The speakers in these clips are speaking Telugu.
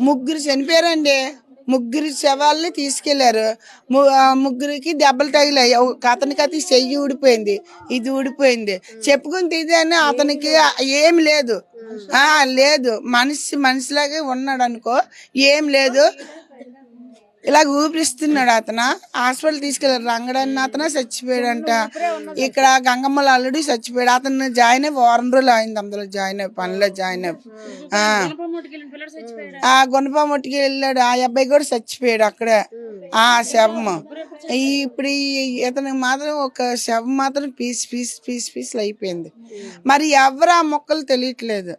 ముగ్గురు చనిపోయారండి. ముగ్గురు శవాల్ని తీసుకెళ్ళారు. ము- ముగ్గురికి దెబ్బలు తగిలాయి. అతనికి అది చెయ్యి ఊడిపోయింది. ఇది ఊడిపోయింది. చెప్పుకుని తీదని అతనికి ఏం లేదు. లేదు. మనిషి మనిషిలాగే ఉన్నాడు అనుకో ఏం లేదు. ఇలాగ ఊపిరిస్తున్నాడు అతను. హాస్పిటల్ తీసుకెళ్ళారు రంగడన్న అతను చచ్చిపోయాడంట. ఇక్కడ గంగమ్మల అల్లుడు చచ్చిపోయాడు. అతను జాయిన్ అయ్యి వారం రోజులు అయింది అందులో జాయిన్ అయ్యి పనిలో జాయిన్ అయ్యి. ఆ. ఆ వెళ్ళాడు. ఆ అబ్బాయి కూడా చచ్చిపోయాడు అక్కడే. ఆ శవం ఇప్పుడు ఈ మాత్రం ఒక శవం మాత్రం పీస్ పీస్ పీస్ పీస్లు అయిపోయింది. మరి ఎవరు ఆ మొక్కలు తెలియట్లేదు.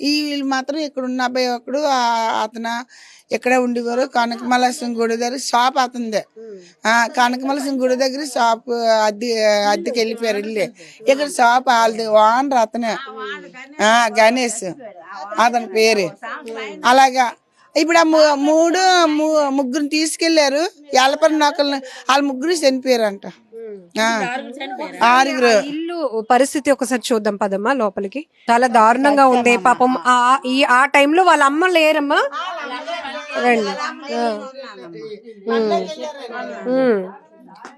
ఈ వీళ్ళు మాత్రం ఇక్కడ ఉన్న అబ్బాయి ఒకడు అతను ఇక్కడే ఉండేవారు. సింగ్ గుడి దగ్గర షాప్ అతనిదే. ఆ, సింగ్ గుడి దగ్గర షాప్ అద్దె అద్దెకి వెళ్ళిపోయారు ఇల్లు. ఇక్కడ షాప్ వాళ్ళది ఓనర్ అతనే. ఆ, గణేష్. అతని పేరు. అలాగా ఇప్పుడు ఆ మూడు ముగ్గురు తీసుకెళ్ళారు ఎలపరి నొక్కలు వాళ్ళ ముగ్గురు చనిపోయారంట. ఆ, ఆరుగురు. ఇల్లు పరిస్థితి ఒకసారి చూద్దాం పదమ్మా లోపలికి. చాలా దారుణంగా ఉంది. పాపం ఆ ఈ ఆ టైంలో వాళ్ళ అమ్మ లేరమ్మా. రండి.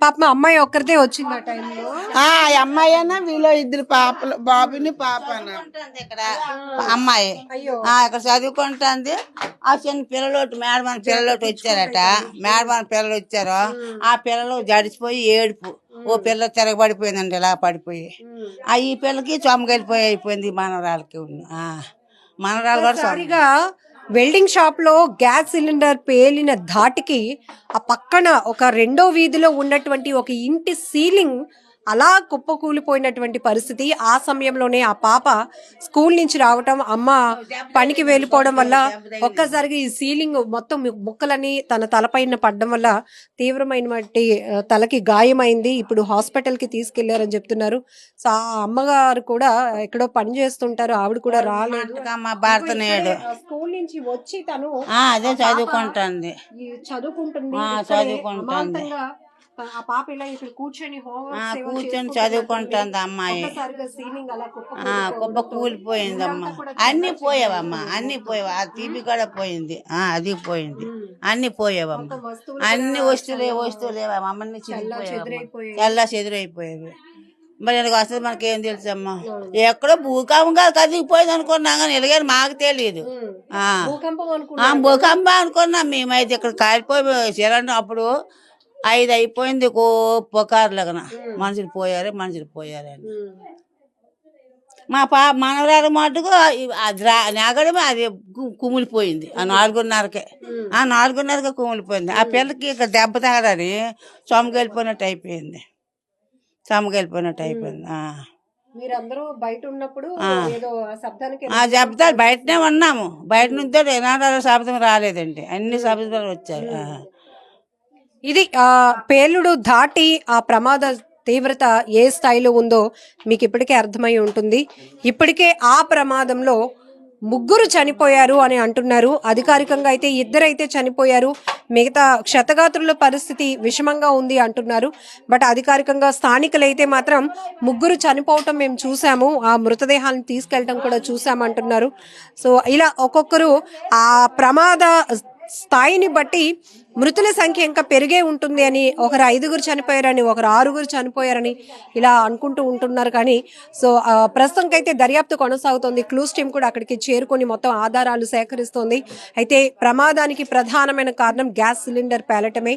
పాపం అమ్మాయి ఒక్కరితే వచ్చింది ఆ టైంలో అమ్మాయి అన్న వీళ్ళు ఇద్దరు పాపలు బాబుని ఉంటుంది ఇక్కడ అమ్మాయి. ఇక్కడ చదువుకుంటుంది. ఆ చిన్న పిల్లలోటి మేడమని పిల్లలోటి వచ్చారట. మేడమని పిల్లలు వచ్చారు. ఆ పిల్లలు జడిచిపోయి ఏడుపు. ఓ పిల్ల తిరగబడిపోయిందండి ఇలా పడిపోయి. ఆ ఈ పిల్లకి చొమ్మగలిపోయి అయిపోయింది మనవరాలకి. మనవరాలు కూడా వెల్డింగ్ షాప్లో గ్యాస్ సిలిండర్ పేలిన ధాటికి ఆ పక్కన ఒక రెండో వీధిలో ఉన్నటువంటి ఒక ఇంటి సీలింగ్ అలా కుప్పకూలిపోయినటువంటి పరిస్థితి ఆ సమయంలోనే ఆ పాప స్కూల్ నుంచి రావటం అమ్మ పనికి వెళ్ళిపోవడం వల్ల ఒక్కసారిగా ఈ సీలింగ్ మొత్తం ముక్కలని తన తలపైన పడడం వల్ల తీవ్రమైనటువంటి తలకి గాయమైంది. ఇప్పుడు హాస్పిటల్కి తీసుకెళ్ళారని చెప్తున్నారు. సో ఆ అమ్మగారు కూడా ఎక్కడో పని చేస్తుంటారు. ఆవిడ కూడా రాలేదు. స్కూల్ నుంచి వచ్చి తను అదే చదువుకుంటుంది. చదువుకుంటుంది. చదువుకుంటుంది. ఆ పాప ఇలా ఇక్కడ కూర్చొని కూర్చొని చదువుకుంటుంది అమ్మాయి. కుప్ప ఆ కుప్ప కూలిపోయిందమ్మా అన్ని పోయావమ్మా అన్ని పోయావు. ఆ తీపి కూడా పోయింది. ఆ అది పోయింది. అన్ని పోయావమ్మా. అన్ని వస్తువులే వస్తువులే అమ్మని చెదిరైపోయాయి. చిరిగిపోయావు ఎలా చెదిరైపోయేవి మరి ఇలాగ వస్తుంది మనకేం తెలుసమ్మా? ఎక్కడో భూకంపంగా కదిగిపోయింది అనుకున్నా కానీ ఇలాగని మాకు తెలియదు ఆ. భూకంపం అనుకున్నా. మేమైతే ఇక్కడ కాలిపోయి సిలిండర్ అప్పుడు ఐదు అయిపోయింది కో పొకారులగన మనుషులు పోయారు మనుషులు పోయారు అని. మా పా మనవరాలు మటుకు నాగడమే అది కుమిలిపోయింది. ఆ నాలుగున్నరకే. ఆ నాలుగున్నరకే కుమిలిపోయింది. ఆ పిల్లకి ఇక దెబ్బ తగలని సొమ్మకెళ్ళిపోయినట్టు అయిపోయింది. సొమ్మకెళ్ళిపోయినట్టు అయిపోయింది. ఆ. మీరందరూ బయట ఉన్నప్పుడు శబ్దాలు బయటనే ఉన్నాము. బయట నుంచి ఏనాడు శబ్దం రాలేదండి. అన్ని శబ్దాలు వచ్చాయి. ఇది ఆ పేలుడు దాటి ఆ ప్రమాద తీవ్రత ఏ స్థాయిలో ఉందో మీకు ఇప్పటికే అర్థమై ఉంటుంది. ఇప్పటికే ఆ ప్రమాదంలో ముగ్గురు చనిపోయారు అని అంటున్నారు. అధికారికంగా అయితే ఇద్దరైతే చనిపోయారు. మిగతా క్షతగాత్రుల పరిస్థితి విషమంగా ఉంది అంటున్నారు. బట్ అధికారికంగా స్థానికులైతే మాత్రం ముగ్గురు చనిపోవటం మేము చూసాము. ఆ మృతదేహాన్ని తీసుకెళ్ళటం కూడా చూసామంటున్నారు సో ఇలా ఒక్కొక్కరు ఆ ప్రమాద స్థాయిని బట్టి మృతుల సంఖ్య ఇంకా పెరిగే ఉంటుంది అని ఒకరు ఐదుగురు చనిపోయారని ఒకరు ఆరుగురు చనిపోయారని ఇలా అనుకుంటూ ఉంటున్నారు. కానీ సో ప్రస్తుతంకైతే దర్యాప్తు కొనసాగుతోంది. క్లూస్ టీం కూడా అక్కడికి చేరుకొని మొత్తం ఆధారాలు సేకరిస్తోంది. అయితే ప్రమాదానికి ప్రధానమైన కారణం గ్యాస్ సిలిండర్ పేలటమే.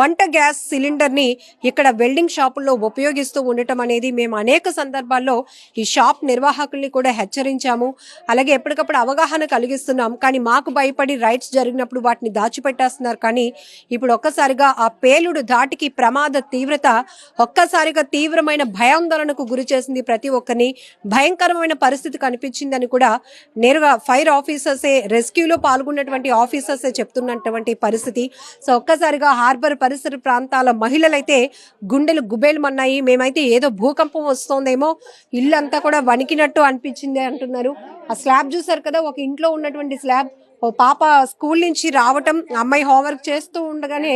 వంట గ్యాస్ సిలిండర్ని ఇక్కడ వెల్డింగ్ షాపుల్లో ఉపయోగిస్తూ ఉండటం అనేది మేము అనేక సందర్భాల్లో ఈ షాప్ నిర్వాహకుల్ని కూడా హెచ్చరించాము. అలాగే ఎప్పటికప్పుడు అవగాహన కలిగిస్తున్నాం. కానీ మాకు భయపడి రైట్స్ జరిగినప్పుడు వాటిని దాచిపెట్టేస్తున్నారు. కానీ ఇప్పుడు ఒక్కసారిగా ఆ పేలుడు ధాటికి ప్రమాద తీవ్రత ఒక్కసారిగా తీవ్రమైన భయాందోళనకు గురి చేసింది ప్రతి ఒక్కరిని. భయంకరమైన పరిస్థితి కనిపించిందని కూడా నేరుగా ఫైర్ ఆఫీసర్సే రెస్క్యూలో పాల్గొన్నటువంటి ఆఫీసర్సే చెప్తున్నటువంటి పరిస్థితి. సో ఒక్కసారిగా హార్బర్ పరిసర ప్రాంతాల మహిళలైతే గుండెలు గుబేలమన్నాయి. మేమైతే ఏదో భూకంపం వస్తోందేమో ఇల్లంతా కూడా వణికినట్టు అనిపించింది అంటున్నారు. ఆ స్లాబ్ చూసారు కదా ఒక ఇంట్లో ఉన్నటువంటి స్లాబ్. ఓ పాప స్కూల్ నుంచి రావటం అమ్మాయి హోంవర్క్ చేస్తూ ఉండగానే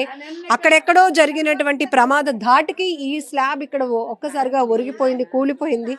అక్కడెక్కడో జరిగినటువంటి ప్రమాద ధాటికి ఈ స్లాబ్ ఇక్కడ ఒక్కసారిగా ఒరిగిపోయింది కూలిపోయింది.